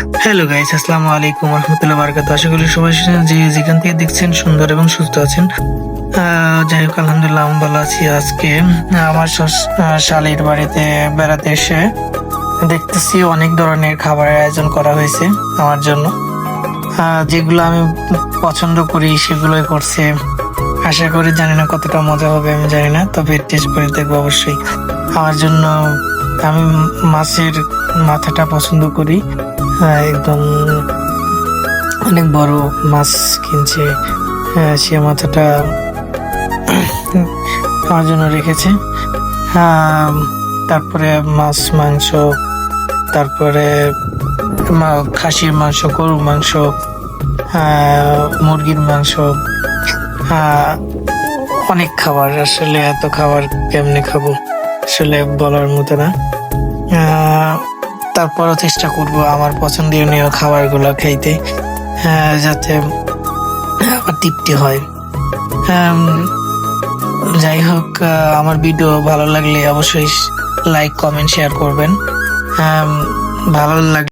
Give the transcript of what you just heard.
Hello guys আসসালামু আলাইকুম রহমতুল্লাহ বারকাত আশা করি সবাই যে যেখান থেকে দেখছেন সুন্দর এবং সুস্থ আছেন। যাই হোক, আলহামদুলিল্লাহ আমি ভালো আছি আজকে। আমার শালির বাড়িতে বেড়াতে এসে দেখতেছি অনেক ধরনের খাবারের আয়োজন করা হয়েছে আমার জন্য। যেগুলো আমি পছন্দ করি সেগুলোই করছে। আশা করি জানি না কতটা মজা হবে, আমি জানি না, তবে টেস্ট করে দেখব অবশ্যই। আমার জন্য আমি মাছের মাথাটা পছন্দ করি। একদম অনেক বড় মাছ কিনছে। সে মাথাটা আমার জন্য রেখেছে। তারপরে মাছ, মাংস, তারপরে খাসির মাংস, গরুর মাংস মুরগির মাংস অনেক খাবার। আসলে এত খাবার কেমনে খাব? আসলে বলার মতো না। তারপরও চেষ্টা করব আমার পছন্দনীয় খাবারগুলো খাইতে যাতে আমার তৃপ্তি হয়। যাই হোক আমার ভিডিও ভালো লাগলে অবশ্যই লাইক কমেন্ট শেয়ার করবেন। ভালো লাগ